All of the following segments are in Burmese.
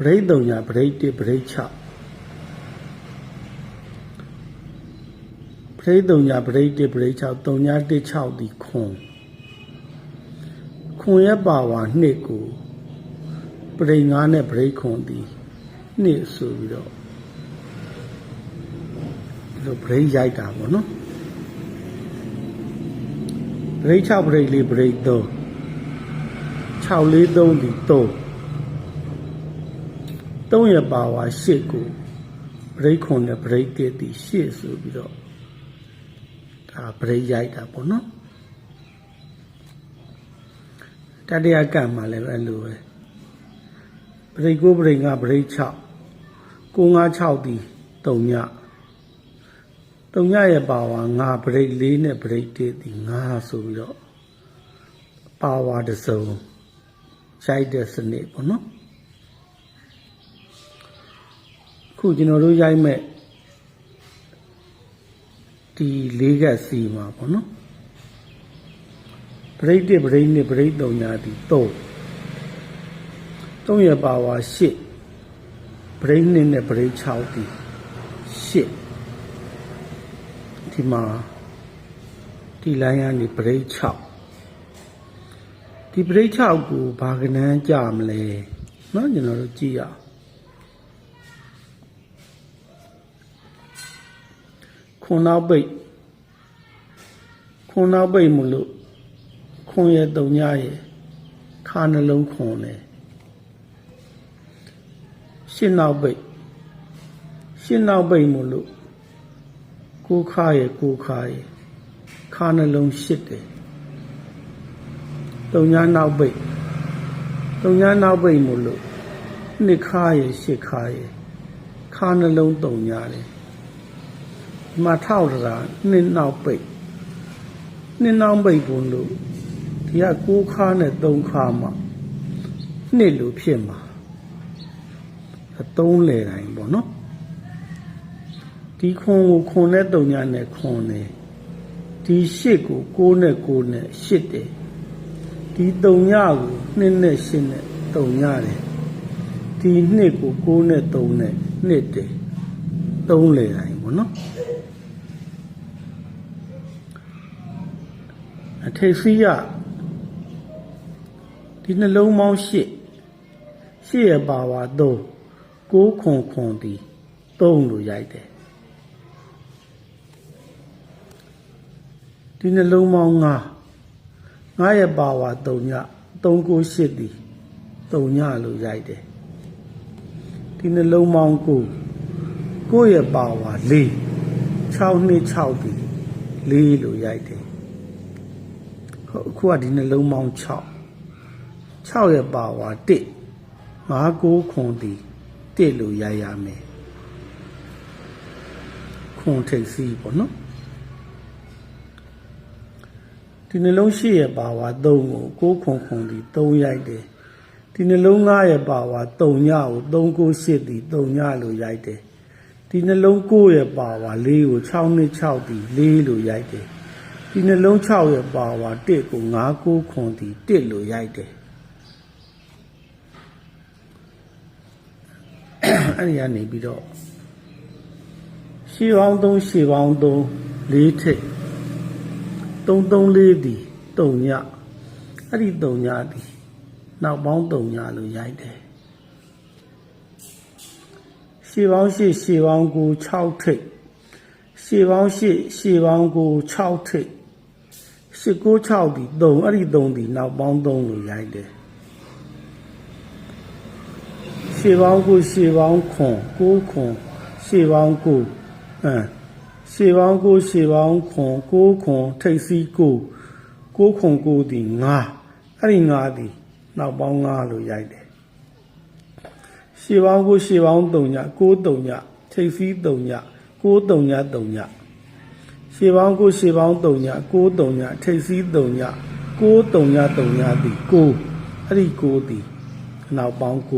ပရိတ်တုံညာပရိတ်1ပရိတ်6ပရိတ်တုံညာပရိတ်1ပရိတ်6တုံညာ1 6ဒီခွန်ခွန်ရဲ့ပါဝါနှစ်ကိုပရိတ်9နဲ့ပရိတ်ခွန်ဒီနှစ်ဆိုပြီးတော့ဒီလိုပရိတ်ရိုက်တာပေါ့နော်ပရိတ်6ပရိတ်4ပရိတ်3 6 4 3ဒီ3 3ရပါဝါ8ကိုပရိတ်ခွန်နဲ့ပရိတ်1ဒီ8ဆိုပြီးတော့ဒါပရိတ်ရိုက်တာပေါ့နော်တတိယကံမှာလည်းအဲ့လိုပဲပရိတ်ကိုပရိတ်5ပရိတ်6 9 5 6ဒီ3ည3ညရဲ့ပါဝါ5ပရိတ်4နဲ့ပရိတ်1ဒီ5ဆိုပြီးတော့ပါဝါတစ်စုံရိုက်တဲ့စနစ်ပေါ့နော် ခုကျွန်တော်တို့ရိုက်မဲ့ဒီလေးကစီမှာပေါ့နော်ပရိတ်1ပရိတ်2ပရိတ်3ညာဒီ3 3ရပါဝါ8ပရိတ်2နဲ့ပရိတ်6ဒီ8ဒီမှာဒီလိုင်းကနေပရိတ်6ဒီပရိတ်6ကိုဘာကနန်းကြမလဲเนาะကျွန်တော်တို့ကြည့်ရအောင် ခွန်နောက်ပိတ်ခွန်နောက်ပိတ်မလို့ခွန်ရဲ့တုံညရဲ့ခါနှလုံးခွန်တယ်ရှင်းနောက်ပိတ်ရှင်းနောက်ပိတ်မလို့ကိုခါရဲ့ကိုခါရဲ့ခါနှလုံးရှစ်တယ်တုံညနောက်ပိတ်တုံညနောက်ပိတ်မလို့နှစ်ခါရဲ့ရှစ်ခါရဲ့ခါနှလုံးတုံညတယ် ဒီမှာထောက်တာနှစ်နောက်ပိတ်နှစ်နောက်ပိတ်ဘုံလို့ဒီကကိုးခါနဲ့သုံးခါမှနှစ်လို့ဖြစ်မှာအသုံးလေတိုင်းပေါ့နော်ဒီခွန်ကိုခွန်နဲ့တုံညာနဲ့ခွန်တယ်ဒီရှစ်ကိုကိုးနဲ့ကိုးနဲ့ရှစ်တယ်ဒီတုံညာကိုနှစ်နဲ့ရှစ်နဲ့တုံညာတယ်ဒီနှစ်ကိုကိုးနဲ့သုံးနဲ့နှစ်တယ်သုံးလေတိုင်းပေါ့နော် ထိတ်စီးရဒီနှလုံးပေါင်း၈၈ရပါဝါ3 9ခွန်ခွန်ဒီ3လို့ရိုက်တယ်ဒီနှလုံးပေါင်း9 9ရပါဝါ3ည3 9 8ဒီ3ညလို့ရိုက်တယ်ဒီနှလုံးပေါင်း9 9ရပါဝါ4 6နှစ်6ဒီ4လို့ရိုက်တယ်ဟုတ် အခုကဒီနှလုံးပေါင်း6 6ရဲ့ပါဝါ1 5 9ခွန်ဒီ1လို့ရရမယ်ခွန်ထိပ်စီးပေါ့နော်ဒီနှလုံး8ရဲ့ပါဝါ3ကို9ခွန်ခွန်ဒီ3ရိုက်တယ်ဒီနှလုံး9ရဲ့ပါဝါ3ညကို3 9 8ဒီ3ညလို့ရိုက်တယ်ဒီနှလုံး9ရဲ့ပါဝါ4ကို6နှစ်6ဒီ4လို့ရိုက်တယ် ဒီနှလုံး6ရဲ့ပါဝါ1ကို9 9ခွန်ဒီ1လို့ရိုက်တယ်အဲ့ဒီကနေပြီးတော့ရှေးပေါင်း3ရှေးပေါင်း3 4ထိပ်3 3 4ဒီ3ညအဲ့ဒီ3ညဒီနောက်ပေါင်း3ညလို့ရိုက်တယ်ရှေးပေါင်း8ရှေးပေါင်း9 6ထိပ်ရှေးပေါင်း8ရှေးပေါင်း9 6ထိပ် ၈၉6ဒီ3အဲ့ဒီ3ဒီနောက်ပေါင်း3လို့ရိုက်တယ်ရှေပေါင်းကိုရှေပေါင်းခွန်6ခွန်ရှေပေါင်းကိုအမ်ရှေပေါင်းကိုရှေပေါင်းခွန်6ခွန်ထိတ်စီကို6ခွန်9ဒီ9အဲ့ဒီ9ဒီနောက်ပေါင်း9လို့ရိုက်တယ်ရှေပေါင်းကိုရှေပေါင်း3ည6 3ညထိတ်စီ3ည6 3ည3ည ရှေပေါင်းကိုရှေပေါင်း3ည6 3ညထိတ်စီး3ည6 3ည3ညဒီ9အဲ့ဒီ9ဒီနောက်ပေါင်း9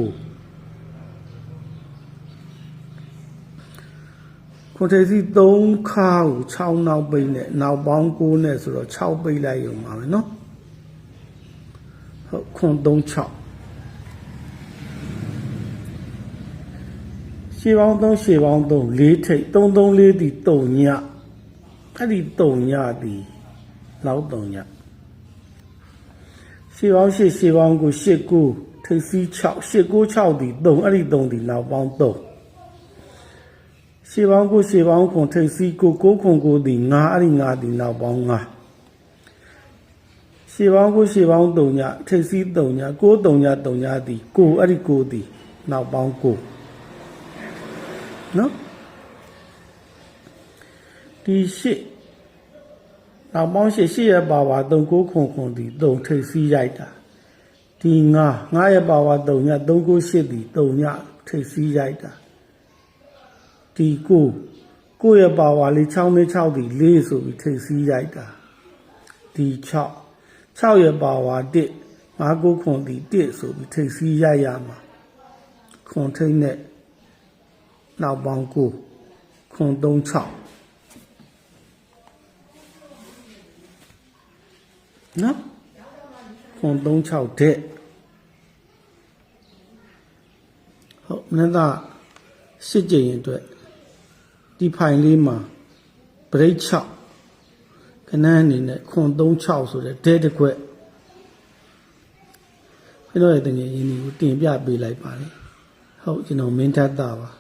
ခွန်ထိတ်စီး3ခါကို6နောက်ပိတ်နဲ့နောက်ပေါင်း9နဲ့ဆိုတော့6ပိတ်လိုက်ရုံပါပဲเนาะဟုတ်ခွန်3 6 ရှေးပေါင်း3ရှေးပေါင်း3 4ထိပ်3 3 4ဒီ3ည အဲ့ဒီ3ညဒီလောက်3ညရှေးပေါင်း8ရှေးပေါင်း9 8 9ထိပ်စီး6 8 9 6ဒီ3အဲ့ဒီ3ဒီနောက်ပေါင်း3ရှေးပေါင်း9ရှေးပေါင်း9ထိပ်စီး9 9ခွန်9ဒီ9အဲ့ဒီ9ဒီနောက်ပေါင်း9ရှေးပေါင်း9ရှေးပေါင်း3ညထိပ်စီး3ည9 3ည3ညဒီ9အဲ့ဒီ9ဒီနောက်ပေါင်း9နော် ဒီရှစ်နောက်ပေါင်းရှစ်ရှစ်ရဲ့ပါဝါ3 9ခွန်ခွန်ဒီ3ထိပ်စီးရိုက်တာဒီ9 9ရဲ့ပါဝါ3ည3 9 8ဒီ3ညထိပ်စီးရိုက်တာဒီ9 9ရဲ့ပါဝါလေး6နဲ့6ဒီ4ဆိုပြီးထိပ်စီးရိုက်တာဒီ6 6ရဲ့ပါဝါ1 5 9ခွန်ဒီ1ဆိုပြီးထိပ်စီးရိုက်ရမှာခွန်ထိပ်နဲ့နောက်ပေါင်း9ခွန်36 နော်ခွန်36တဲ့ဟုတ်မင်းသားစစ်ကြိမ်အတွက်ဒီဖိုင်လေးမှာ break 6ခဏအနေနဲ့ခွန်36ဆိုတဲ့ဒဲတစ်ခွက်ကျွန်တော်ရဲ့တကယ်ရင်းကိုတင်ပြပေးလိုက်ပါလေဟုတ်ကျွန်တော်မင်းထတ်တာပါ